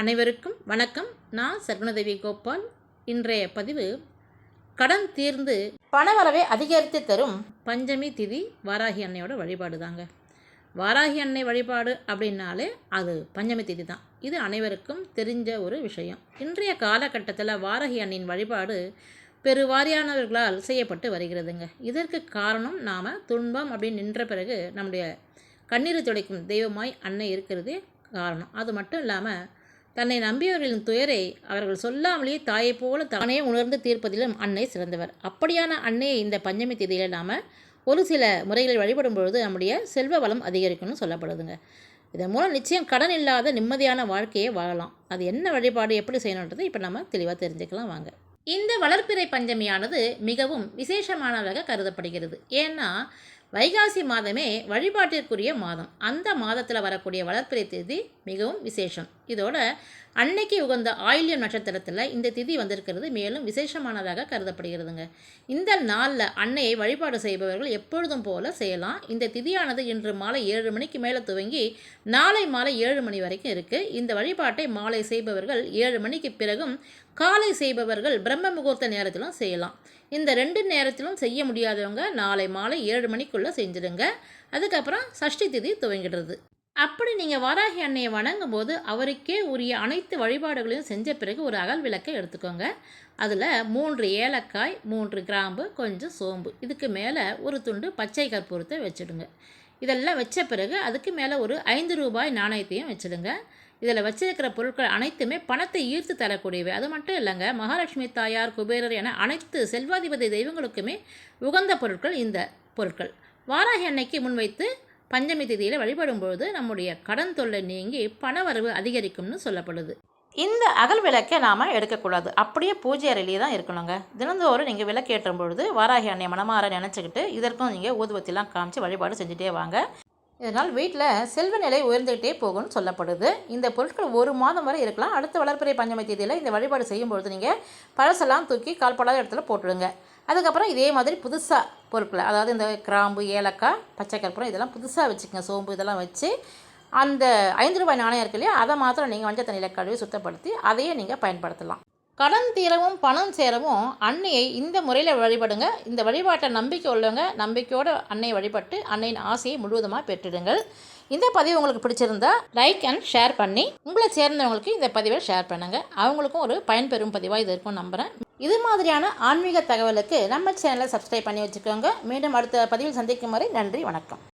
அனைவருக்கும் வணக்கம். நான் சர்வணதேவி கோபால். இன்றைய பதிவு கடன் தீர்ந்து பணவரவை அதிகரித்து தரும் பஞ்சமி திதி வாராகி அன்னையோட வழிபாடு தாங்க வாராகி அன்னை வழிபாடு அப்படின்னாலே அது பஞ்சமி திதி தான். இது அனைவருக்கும் தெரிஞ்ச ஒரு விஷயம். இன்றைய காலகட்டத்தில் வாராகி அன்னையின் வழிபாடு பெருவாரியானவர்களால் செய்யப்பட்டு வருகிறதுங்க. இதற்கு காரணம் நாம் துன்பம் அப்படின்னு நின்ற பிறகு நம்முடைய கண்ணீர் துடைக்கும் தெய்வமாய் அன்னை இருக்கிறதே காரணம். அது மட்டும் இல்லாமல் தன்னை நம்பியவர்களின் துயரை அவர்கள் சொல்லாமலேயே தாயை போல தானே உணர்ந்து தீர்ப்பதிலும் அன்னை சிறந்தவர். அப்படியான அன்னையை இந்த பஞ்சமி தேதியில் நாம் ஒரு சில முறைகளில் வழிபடும் பொழுது நம்முடைய செல்வ வளம் அதிகரிக்கும்னு சொல்லப்படுதுங்க. இதன் மூலம் நிச்சயம் கடன் இல்லாத நிம்மதியான வாழ்க்கையை வாழலாம். அது என்ன வழிபாடு எப்படி செய்யணுன்றது இப்போ நம்ம தெளிவாக தெரிஞ்சுக்கலாம் வாங்க. இந்த வளர்ப்பிறை பஞ்சமியானது மிகவும் விசேஷமானதாக கருதப்படுகிறது. ஏன்னா வைகாசி மாதமே வழிபாட்டிற்குரிய மாதம். அந்த மாதத்தில் வரக்கூடிய வளர்ப்பிறை தேதி மிகவும் விசேஷம். இதோட அன்னைக்கு உகந்த ஆயில்யம் நட்சத்திரத்தில் இந்த திதி வந்திருக்கிறது மேலும் விசேஷமானதாக கருதப்படுகிறதுங்க. இந்த நாளில் அன்னையை வழிபாடு செய்பவர்கள் எப்பொழுதும் போல செய்யலாம். இந்த திதியானது இன்று மாலை ஏழு மணிக்கு மேலே துவங்கி நாளை மாலை ஏழு மணி வரைக்கும் இருக்குது இந்த வழிபாட்டை மாலை செய்பவர்கள் ஏழு மணிக்கு பிறகும் காலை செய்பவர்கள் பிரம்ம முகூர்த்த நேரத்திலும் செய்யலாம். இந்த ரெண்டு நேரத்திலும் செய்ய முடியாதவங்க நாளை மாலை ஏழு மணிக்குள்ளே செஞ்சிடுங்க. அதுக்கப்புறம் சஷ்டி திதி துவங்கிடுறது. அப்படி நீங்கள் வாராகி அன்னையை வணங்கும் போது அவருக்கே உரிய அனைத்து வழிபாடுகளையும் செஞ்ச பிறகு ஒரு அகல் விளக்கை எடுத்துக்கோங்க. அதில் மூன்று ஏலக்காய் மூன்று கிராம்பு கொஞ்சம் சோம்பு. இதுக்கு மேலே ஒரு துண்டு பச்சை கற்பூரத்தை வச்சுடுங்க. இதெல்லாம் வச்ச பிறகு அதுக்கு மேலே ஒரு ஐந்து ரூபாய் நாணயத்தையும் வச்சுடுங்க. இதில் வச்சிருக்கிற பொருட்கள் அனைத்துமே பணத்தை ஈர்த்து தரக்கூடியவை. அது மட்டும் இல்லைங்க மகாலட்சுமி தாயார் குபேரர் என அனைத்து செல்வாதிபதி தெய்வங்களுக்குமே உகந்த பொருட்கள் இந்த பொருட்கள். வாராகி அன்னைக்கு முன்வைத்து பஞ்சமி திதியில் வழிபடும் பொழுது நம்முடைய கடன் தொல்லை நீங்கி பணவரவு அதிகரிக்கும்னு சொல்லப்படுது. இந்த அகல் விளக்கை நாம் எடுக்கக்கூடாது. அப்படியே பூஜை அறையிலே தான் இருக்கணுங்க. தினந்தோறும் நீங்கள் விளக்கு ஏற்றும் பொழுது வாராகி அன்னை மனமாற நினச்சிக்கிட்டு இதற்கும் நீங்கள் ஊதுவத்திலாம் காமிச்சு வழிபாடு செஞ்சுட்டே வாங்க. இதனால் வீட்டில் செல்வ நிலை உயர்ந்துகிட்டே போகும்னு சொல்லப்படுது. இந்த பொருட்கள் ஒரு மாதம் வரை இருக்கலாம். அடுத்த வளர்ப்பிறை பஞ்சமி தேதியில் இந்த வழிபாடு செய்யும் பொழுது நீங்கள் பழசெல்லாம் தூக்கி கால்படாத இடத்துல போட்டுடுங்க. அதுக்கப்புறம் இதே மாதிரி புதுசாக பொருட்களை அதாவது இந்த கிராம்பு ஏலக்காய் பச்சை கற்பூரம் இதெல்லாம் புதுசாக வச்சுக்கோங்க. சோம்பு இதெல்லாம் வச்சு அந்த ஐந்து ரூபாய் நாணயம் இருக்கு இல்லையா அதை மாத்திரம் நீங்கள் மஞ்சள் தண்ணியில் கழுவி சுத்தப்படுத்தி அதையே நீங்கள் பயன்படுத்தலாம். கடன் தீரவும் பணம் சேரவும் அன்னையை இந்த முறையில் வழிபடுங்க. இந்த வழிபாட்டை நம்பிக்கை உள்ளவங்க நம்பிக்கையோடு அன்னையை வழிபட்டு அன்னையின் ஆசையை முழுவதுமாக பெற்றிடுங்கள். இந்த பதிவு உங்களுக்கு பிடிச்சிருந்தா லைக் அண்ட் ஷேர் பண்ணி உங்களை சேர்ந்தவங்களுக்கு இந்த பதிவை ஷேர் பண்ணுங்கள் அவங்களுக்கும் ஒரு பயன்பெறும் பதிவாக இது இருக்கும் நம்புகிறேன் இது மாதிரியான ஆன்மீக தகவலுக்கு நம்ம சேனலை சப்ஸ்கிரைப் பண்ணி வச்சுக்கோங்க. மீண்டும் அடுத்த பதிவில் சந்திக்கும் வரை நன்றி வணக்கம்.